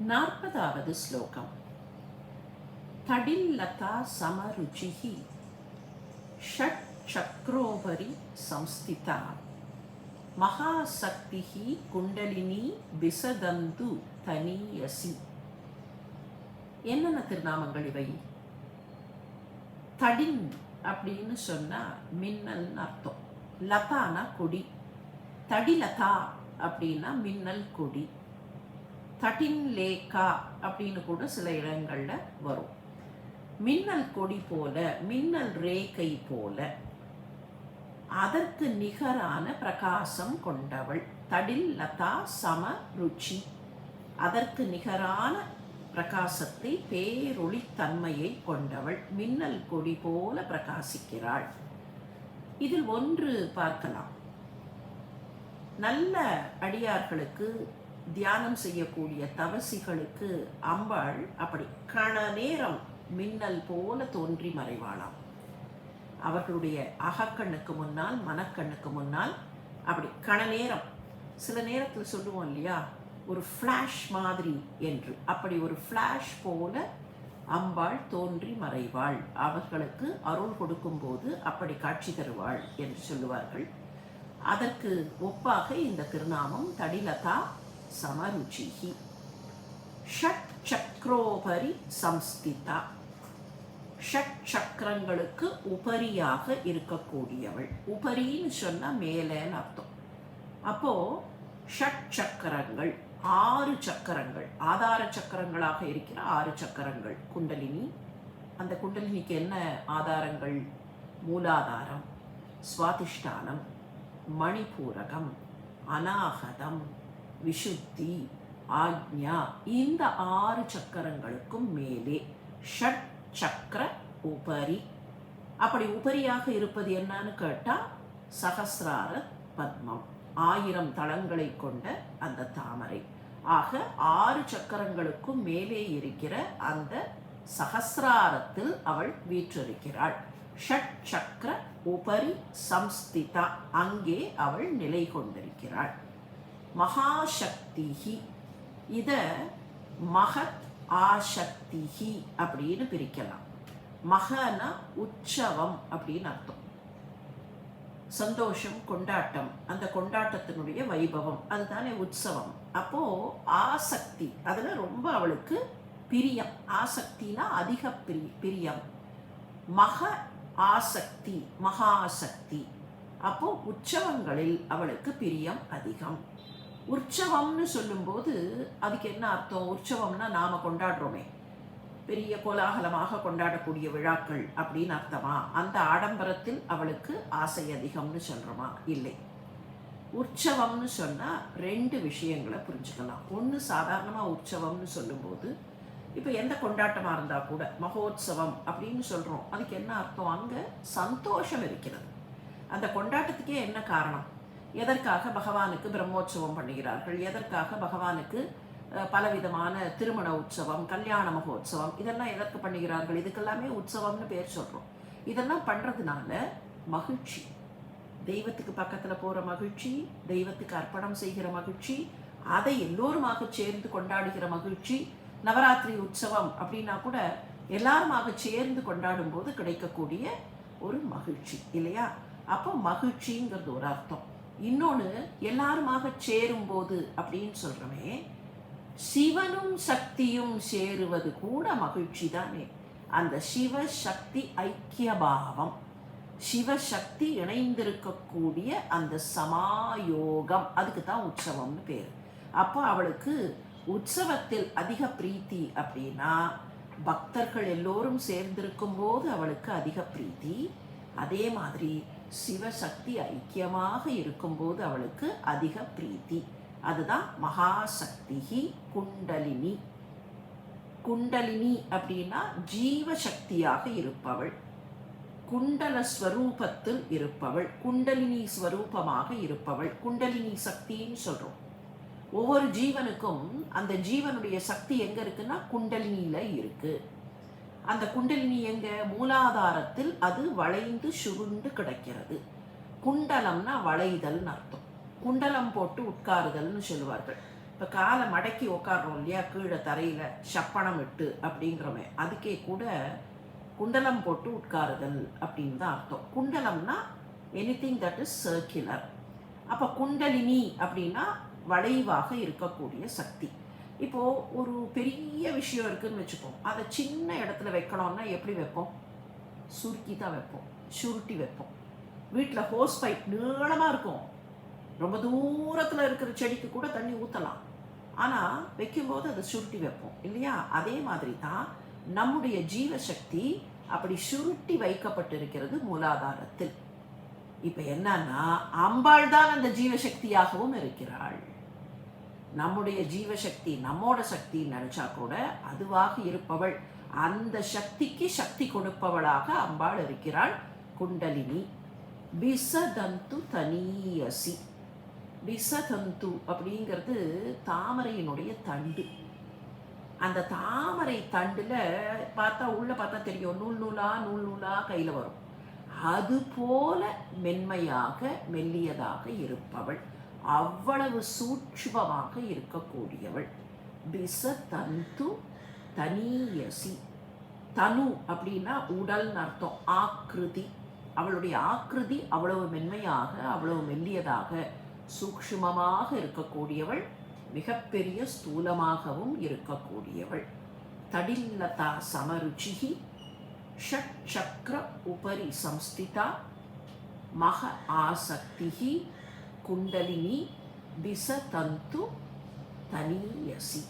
நாற்பதாவது ஸ்லோகம் தடில்லதா சமருச்சிகி ஷட் சக்ரோபரி சம்ஸ்திதா மகாசக்தி குண்டலினி விசதந்து தனியசி என்னென்ன திருநாமங்கள் இவை? தடின் அப்படின்னு சொன்னால் மின்னல் அர்த்தம். லதானா கொடி. தடிலதா அப்படின்னா மின்னல் கொடி. தடின் லேக்கா அப்படின்னு கூட சில இடங்களில் வரும். மின்னல் கொடி போல மின்னல் ரேகை போல அதற்கு நிகரான பிரகாசம் கொண்டவள். தடில் லதா சம ருச்சி. அதற்கு நிகரான பிரகாசத்தை பேரொளி தன்மையை கொண்டவள். மின்னல் கொடி போல பிரகாசிக்கிறாள். இதில் ஒன்று பார்க்கலாம். நல்ல அடியார்களுக்கு தியானம் செய்யக்கூடிய தவசிகளுக்கு அம்பாள் அப்படி கண நேரம் மின்னல் போல தோன்றி மறைவாளாம். அவர்களுடைய அகக்கண்ணுக்கு முன்னால் மனக்கண்ணுக்கு முன்னால் அப்படி கண நேரம். சில நேரத்தில் சொல்லுவோம் இல்லையா? ஒரு ஃப்ளாஷ் மாதிரி என்று. அப்படி ஒரு ஃப்ளாஷ் போல அம்பாள் தோன்றி மறைவாள். அவர்களுக்கு அருள் கொடுக்கும்போது அப்படி காட்சி தருவாள் என்று சொல்லுவார்கள். அதற்கு ஒப்பாக இந்த திருநாமம் தடிலதா சமருச்சிகி ஷட் சக்கரோபரி சம்ஸ்திதா. ஷட் சக்கரங்களுக்கு உபரியாக இருக்கக்கூடியவள். உபரின்னு சொன்னால் மேலேன்னு அர்த்தம். அப்போ ஷட் சக்கரங்கள் ஆறு சக்கரங்கள் ஆதார சக்கரங்களாக இருக்கிற ஆறு சக்கரங்கள். குண்டலினி அந்த குண்டலினிக்கு என்ன ஆதாரங்கள்? மூலாதாரம் சுவாதிஷ்டானம் மணிபூரகம் அநாகதம் விஷுத்தி ஆக்ஞா இந்த ஆறு சக்கரங்களுக்கும் மேலே. ஷட் சக்கர உபரி. அப்படி உபரியாக இருப்பது என்னன்னு கேட்டால் சகசிரார பத்மம். ஆயிரம் தளங்களை கொண்ட அந்த தாமரை. ஆக ஆறு சக்கரங்களுக்கும் மேலே இருக்கிற அந்த சகசிராரத்தில் அவள் வீற்றிருக்கிறாள். ஷட் சக்கர உபரி சம்ஸ்திதா. அங்கே அவள் நிலை கொண்டிருக்கிறாள். மகாசக்திஹி. இத மகத் ஆசக்திஹி அப்படின்னு பிரிக்கலாம். மகன உற்சவம் அப்படின்னு அர்த்தம். சந்தோஷம் கொண்டாட்டம் அந்த கொண்டாட்டத்தினுடைய வைபவம் அதுதானே உற்சவம். அப்போ ஆசக்தி அதில் ரொம்ப அவளுக்கு பிரியம். ஆசக்தினா அதிக பிரி பிரியம். மக ஆசக்தி மகாசக்தி. அப்போ உற்சவங்களில் அவளுக்கு பிரியம் அதிகம். உற்சவம்னு சொல்லும்போது அதுக்கு என்ன அர்த்தம்? உற்சவம்னா நாம கொண்டாடுறோமே. பெரிய கோலாகலமாக கொண்டாடக்கூடிய விழாக்கள் அப்படின்னு அர்த்தமா? அந்த ஆடம்பரத்தில் அவளுக்கு ஆசை அதிகம்னு சொல்றோமா? இல்லை. உற்சவம்னு சொன்னா ரெண்டு விஷயங்களை புரிஞ்சுக்கலாம். ஒன்று சாதாரணமாக உற்சவம்னு சொல்லும்போது இப்போ எந்த கொண்டாட்டமாக இருந்தால் கூட மகோத்சவம் அப்படின்னு சொல்கிறோம் அதுக்கு என்ன அர்த்தம்? அங்கே சந்தோஷம் இருக்கிறது. அந்த கொண்டாட்டத்துக்கே என்ன காரணம்? எதற்காக பகவானுக்கு பிரம்மோற்சவம் பண்ணுகிறார்கள்? எதற்காக பகவானுக்கு பலவிதமான திருமண உற்சவம் கல்யாண மகோத்சவம் இதெல்லாம் எதற்கு பண்ணுகிறார்கள்? இதுக்கெல்லாமே உற்சவம்னு பேர் சொல்கிறோம் இதெல்லாம் பண்ணுறதுனால மகிழ்ச்சி. தெய்வத்துக்கு பக்கத்தில் போகிற மகிழ்ச்சி தெய்வத்துக்கு அர்ப்பணம் செய்கிற மகிழ்ச்சி அதை எல்லோருமாக சேர்ந்து கொண்டாடுகிற மகிழ்ச்சி நவராத்திரி உற்சவம் அப்படின்னா கூட எல்லாருமாக சேர்ந்து கொண்டாடும் போது கிடைக்கக்கூடிய ஒரு மகிழ்ச்சி இல்லையா? அப்போ மகிழ்ச்சிங்கிறது ஒரு அர்த்தம். இன்னொன்று எல்லாருமாக சேரும்போது அப்படின்னு சொல்கிறோமே சிவனும் சக்தியும் சேருவது கூட மகிழ்ச்சி தானே அந்த சிவசக்தி ஐக்கியபாவம் சிவசக்தி இணைந்திருக்கக்கூடிய அந்த சமாயோகம் அதுக்கு தான் உற்சவம்னு பேர். அப்போ அவளுக்கு உற்சவத்தில் அதிக பிரீத்தி அப்படின்னா பக்தர்கள் எல்லோரும் சேர்ந்திருக்கும் போது அவளுக்கு அதிக பிரீத்தி. அதே மாதிரி சிவசக்தி ஐக்கியமாக இருக்கும்போது அவளுக்கு அதிக பிரீத்தி. அதுதான் மகாசக்திகி குண்டலினி. குண்டலினி அப்படின்னா ஜீவசக்தியாக இருப்பவள். குண்டல ஸ்வரூபத்தில் இருப்பவள். குண்டலினி ஸ்வரூபமாக இருப்பவள். குண்டலினி சக்தின்னு சொல்கிறோம் ஒவ்வொரு ஜீவனுக்கும் அந்த ஜீவனுடைய சக்தி எங்கே இருக்குன்னா குண்டலினியில் இருக்குது அந்த குண்டலினி எங்க மூலாதாரத்தில் அது வளைந்து சுருண்டு கிடக்கிறது. குண்டலம்னா வளைதல்னு அர்த்தம். குண்டலம் போட்டு உட்காருதல்னு சொல்லுவார்கள். இப்போ காலை மடக்கி உட்காடுறோம் இல்லையா? கீழே தரையில் சப்பனம் விட்டு அப்படிங்கிறவன் அதுக்கே கூட குண்டலம் போட்டு உட்காருதல் அப்படின்னு தான் அர்த்தம். குண்டலம்னா எனிதிங் தட் இஸ் சர்க்குலர் அப்போ குண்டலினி அப்படின்னா வளைவாக இருக்கக்கூடிய சக்தி. இப்போது ஒரு பெரிய விஷயம் இருக்குன்னு வச்சுப்போம். அதை சின்ன இடத்துல வைக்கணும்னா எப்படி வைப்போம்? சுருக்கி தான் வைப்போம். சுருட்டி வைப்போம். வீட்டில் ஹோஸ் பைப் நீளமாக இருக்கும். ரொம்ப தூரத்தில் இருக்கிற செடிக்கு கூட தண்ணி ஊற்றலாம் ஆனால் வைக்கும்போது அதை சுருட்டி வைப்போம். இல்லையா? அதே மாதிரி தான் நம்முடைய ஜீவசக்தி அப்படி சுருட்டி வைக்கப்பட்டிருக்கிறது மூலாதாரத்தில். இப்போ என்னன்னா அம்பாள் தான் அந்த ஜீவசக்தியாகவும் இருக்கிறாள். நம்முடைய ஜீவசக்தி நம்மோட சக்தி நினைச்சா கூட அதுவாக இருப்பவள். அந்த சக்திக்கு சக்தி கொடுப்பவளாக அம்பாள் இருக்கிறாள். குண்டலினி. பிசதந்து தனியசி. பிசதந்து அப்படிங்கிறது தாமரையினுடைய தண்டு. அந்த தாமரை தண்டில் பார்த்தா உள்ளே பார்த்தா தெரியும். நூல் நூலாக நூல் நூலாக கையில் வரும். அது போல மென்மையாக மெல்லியதாக இருப்பவள். அவ்வளவு சூட்சுமமாக இருக்கக்கூடியவள். பிச தந்து தனியசி. தனு அப்படின்னா உடல்னு அர்த்தம். ஆக்ருதி. அவளுடைய ஆக்ருதி அவ்வளவு மென்மையாக அவ்வளவு மெல்லியதாக சூக்ஷ்மமாக இருக்கக்கூடியவள். மிகப்பெரிய ஸ்தூலமாகவும் இருக்கக்கூடியவள். தடில்லதா சமருச்சிகி ஷட் சக்கர உபரி சம்ஸ்திதா. மக ஆசக்திகி குண்டலினி பிசதந்து தனியசி